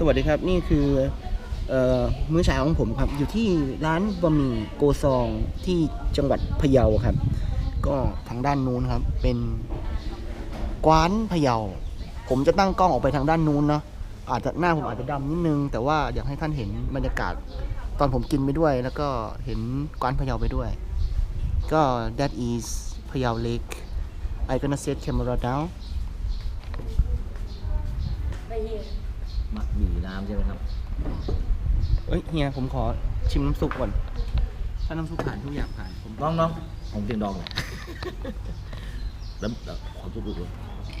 สวัสดีครับนี่คือเออมื้อเช้าของผมครับ อยู่ที่ร้านบะหมี่โกซองที่จังหวัดพะเยาครับ ก็ทางด้านนู้นครับ เป็นกวานพะเยา ผมจะตั้งกล้องออกไปทางด้านนู้นเนาะอาจจะหน้าผมอาจจะดำนิดนึง แต่ว่าอยากให้ท่านเห็นบรรยากาศตอนผมกินไปด้วย แล้วก็เห็นกวานพะเยาไปด้วย ก็ that is พะเยา lake I gonna set camera down มะหมี่น้ำใช่ไหมครับเอ้ยเฮียผมขอชิมน้ำซุปก่อน ถ้าน้ำซุปผ่านทุกอย่างผ่านผมน้องน้องผมเพียงดองเลยแล้วแล้วขอซุปดูด้วย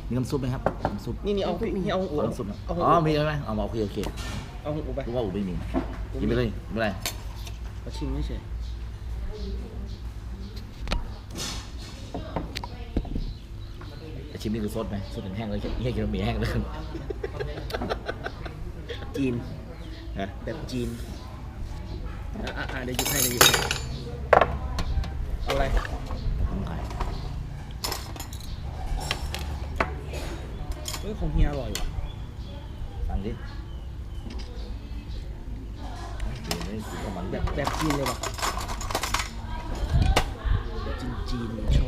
มีน้ำซุปไหมครับน้ำซุปนี่นี่เอาพี่เฮียเอาหัขวอน้ำซุปนะเอาหัวอ๋อมีใช่ไหมเอามาโอเคโอเคเอาหัวไปรู้ว่าอูไม่มีกินไปเลยไม่เป็นไรขอชิมไม่เฉยแต่ชิมนี่คือซดไหมซดเป็นแห้งเลยแค่กินบะหมี่แห้งเลย จีนฮะแบบจีนอะอะอะเดี๋ยวหยิบให้เดี๋ยวหยิบให้เอาอะไรผมขายเฮ้ยของเฮียอร่อยว่ะสั่งดิเดี๋ยวไม่กินก็มันแบแบบบแบบจีนเลยว่ะแบบจีนจีนชอบ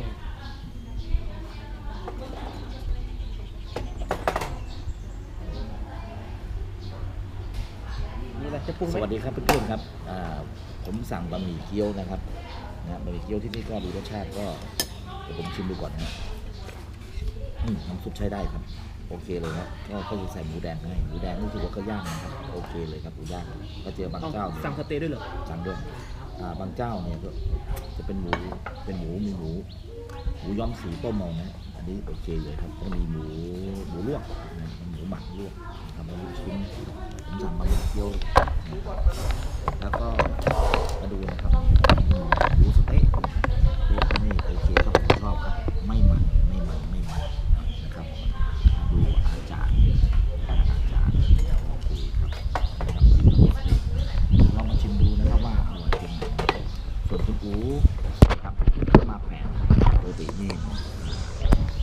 จะปรุงไหสมวัสดีครับเพื่อนๆครับอ่าผมสั่งบะหมี่เกี๊ยวนะครับนะบะหมี่เกี๊ยวที่นี่ก็ดูรสชาติก็เดี๋ยวผมชิมดูก่อนนะอืมน้ำซุปใช้ได้ครับ โอเคเลยครับก็ก็จะใส่หมูแดงให้หมูแดงรู้สึกว่าก็ย่างนะครับโอเคเลยครับหมูย่างก็เจอบางเอาเจ้าเนี่ย สั่งสเต๊กด้วยเหรอสั่งด้วยอ่าบางเจ้าเนี่ยก็จะเป็นหมู เป็นหมูมีหมู หมูย้อมสีต้มเอานะ อันนี้โอเคเลยครับก็มีหมูหมูลวกนะหมูหมักลวกทำเป็นลูกชิ้น ผมสั่งมาเกี๊ยวนะแล้วก็มาดูนะครับอืมหมูสเต๊ะเต๊ะที่นี่โอเคครับผมชอบครับ ไม่มันไม่มันไม่มันนะครับ ดูอาจารย์อาจารย์โอเคครับนะครับลองมาชิมดูนะครับว่าอร่อยจริงส่วนคุณอูครับมาแผนครับปกตินี่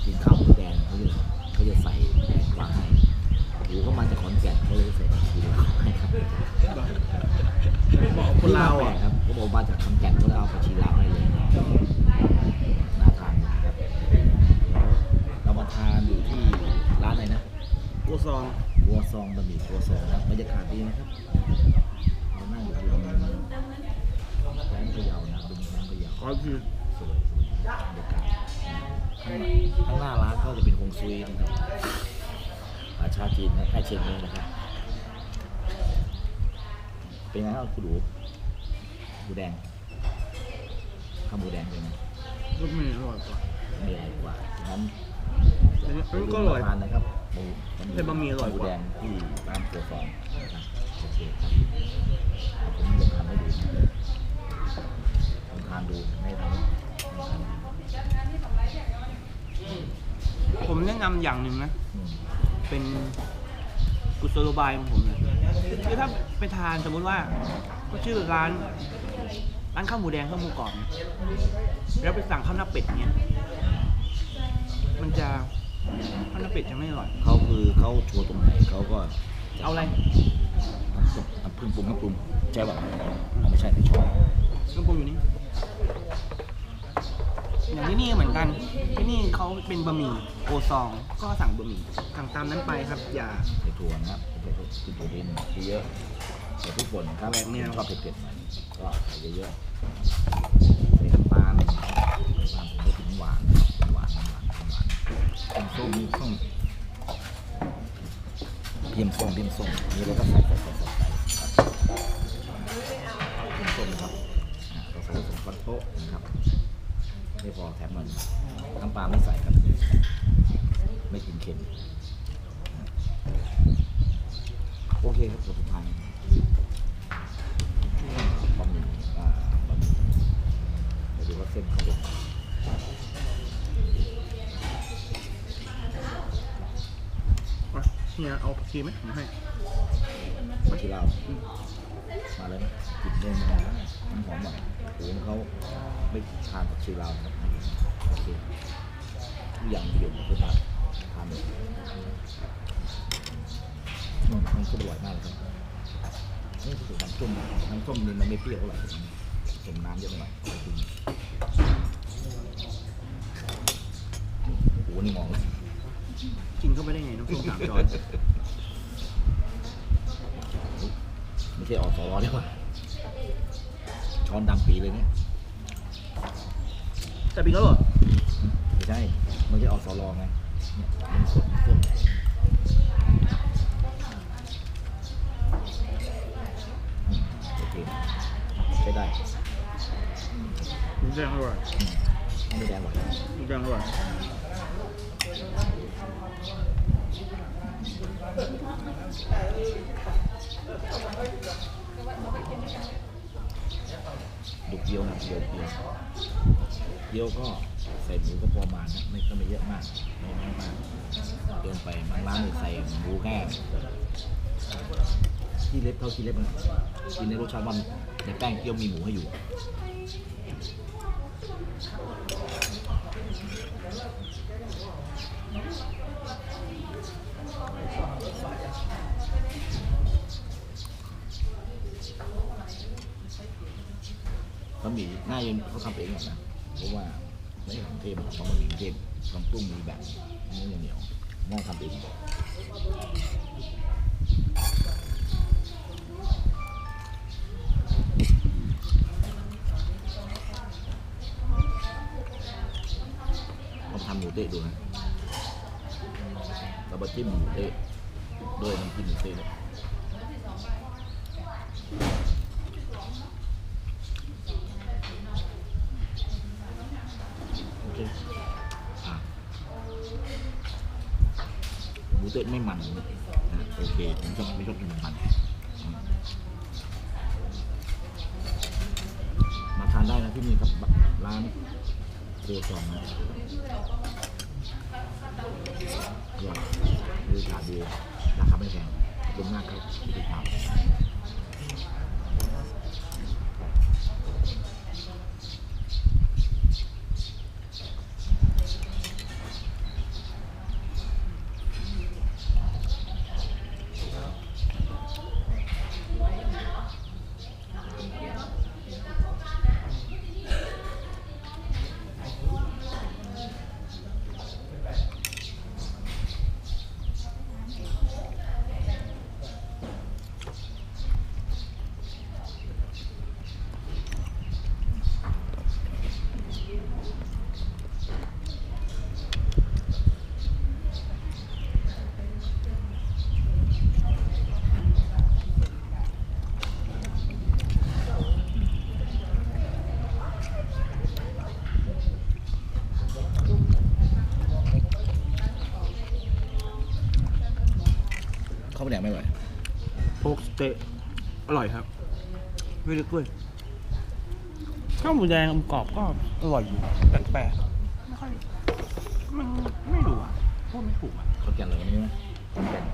กินข้าวหมูแดงเขาจะเขาจะใส่แดงกวาให้อูก็มาจากขอนแก่นเขาเลยใส่ชีลาวให้ครับ บอกคนลาวอะ ครับเขาบอกมาจากขอนแก่นเขาเลยเอาไปชีลาวให้เลยน่าทานนะครับแล้วเรามาทานอยู่ที่ร้านไหนนะ โก ซองวัวซองบะหมี่วัวซองนะบรรยากาศดีนะครับเรานั่งอยู่ที่ตรงนี้แสงพะเยานะบึงแสงพะเยาขอคือสวยสวยบรรยากาศข้างข้างหน้าร้านก็จะเป็นฮวงซุยนะครับอาชาจีนนะแค่เชียงนี้นะครับ เป็นไงครับคุณดูหมูแดงข้าวหมูแดงเป็นไงรสมันอร่อยกว่ามีอะไรกว่างั้นอันนี้ก็อร่อยทานนะครับห มูเป็นบะหมี่อร่อยกว่าหมูแดงที่ร้านครัวซองนะครับโอเคครับผมลองทำให้ดูนะลองทานดูไม่ทำไม่ทำผมแนะนำอย่างหนึ่งนะ อืม เป็นกุศโลบายของผมเลยคือถ้าไปทานสมมุติว่าก็ชื่อร้าน ร้านข้าวหมูแดงข้าวหมูกรอบเนี่ยแล้วไปสั่งข้าวหน้าเป็ดเนี่ยมันจะ ข้าวหน้าเป็ดจะไม่อร่อย เขาคือเขาโชว์ตรงไหนเขาก็เอาอะไรน้ำปรุงปรุงน้ำปรุงใช่ป่ะเอาไม่ใช่ในช้อนน้ำปรุงอยู่นี่ อย่างที่นี่เหมือนกัน ที่นี่เขาเป็นบะหมี่โอซอง ก็สั่งบะหมี่สั่งตามนั้นไปครับ อย่า ใส่ถั่วนะครับใส่ถั่วกินถั่วดินเยอะใส่พริกป่นนะครับแหวกแนวชอบเผ็ดๆหน่อยก็ใส่เยอะๆใส่น้ำตาลน้ำตาลผมไม่ถึงหวานหวานหวานหวาน เป็นส้มส้มเพียมส้มเพียมส้มนี่เราก็ใส่ใส่ใส่ใส่ใส่เพียมส้มครับเราใส่สมก้อนโต๊ะนะครับไม่พอแถมมันน้ำปลาไม่ใส่ครับ ไม่กินเค็มโอเคครับสุดท้ายบะหมี่อ่าบะหมี่เดี๋ยวดูว่าเส้นเขาเป็น อะ เนี่ยเอาผักชีไหมผมให้มาที่เรามาเลยนะกินเนื้อมันน้ำหอมหน่อยโอ้โหเขาไม่ทานผักชีลาวครับโอเคทุกอย่างประโยชน์คือทานทานเลยอืมน้ำส้มอร่อยมากเลยครับนี่คือน้ำส้มน้ำส้มนี่มันไม่เปรี้ยวเท่าไหร่ผสมน้ำเยอะหน่อยโอ้โหนี่มองเลย กินเข้าไปได้ไงน้ำส้มสามช้อนไม่ใช่ออกสอรอได้ป่ะช้อนดำปีเลยเนี่ยแต่ปีแล้วเหรอไม่ใช่ไม่ใช่ออกสอรอไงเนี่ยมันสดมันส้มอืมโอเคใช้ได้หมูแดงอร่อยอืมไม่แดงหรอกหมูแดงอร่อย ดุกเดียวนะเดียวเดียว เดียวก็ใส่หมูก็พอประมาณนะไม่ก็ไม่เยอะมากไม่น้อยมากเกินไปบางร้านเนี่ยใส่หมูแค่ที่เล็บเท่าที่เล็บมันกินในรสชาติมันในแป้งเกี๊ยวมีหมูให้อยู่บะหมี่น่าจะเขาทำเองหรอกนะ เพราะว่าไม่ใช่ของเทพหรอกเพราะบะหมี่กรุงเทพต้องตุ้มมีแบบเนื้อเหนียวน่าทำเองลองทำหมูเตะดูนะเราไปจิ้มหมูเตะด้วยน้ำจิ้มหมูเตะเนี่ย หมูเต๊ะไม่มันนะโอเคผมชอบไม่ชอบกินมันมาทานได้นะที่นี่ครับร้านโกซองนะอร่อยบริกาดีราคาไม่แพงขอบคุณมากครับที่ติดตาม เต๊ะอร่อยครับ ไม่ลึกด้วยข้าวหมูแดงกรอบก็อร่อยอยู่แปลกๆไม่ค่อยมันไม่รู้อะพูดไม่ถูกอะข้าวแกงเหลืองนี่ไหมข้าวแกง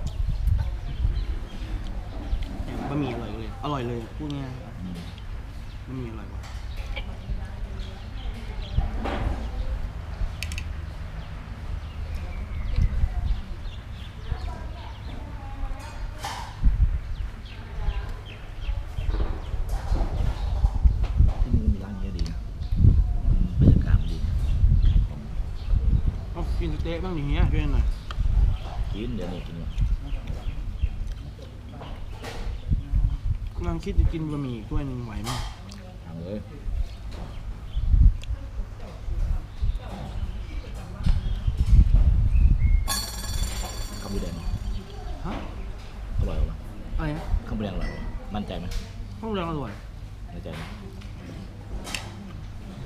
อย่างบะหมี่อร่อยเลย อร่อยเลยพูดง่ายอืมๆบะหมี่อร่อยกว่า ที่นี่มีร้านเยอะดีนะบรรยากาศมันดี เอากินสเต๊ะ บ้างอย่างเงี้ยช่วยหน่อยกินเดี๋ยวนี้กินก่อนกำลังคิดจะกินบะหมี่ถ้วยหนึ่งไหวไหมทำเลยข้าวหมูแดงฮะอร่อยปะอะไรนะข้าวหมูแดงอร่อยปะมั่นใจไหมข้าวหมูแดงอร่อยมั่นใจไหม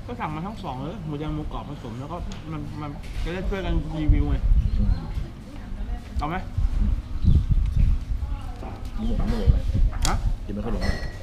ก็สั่งมาทั้งสองเลยหมูแดงหมูกรอบผสมแล้วก็มันมันจะได้ช่วยกันรีวิวไงอืมเอาไหมหมูหมูเลยฮะ กินไม่ค่อยลงเลย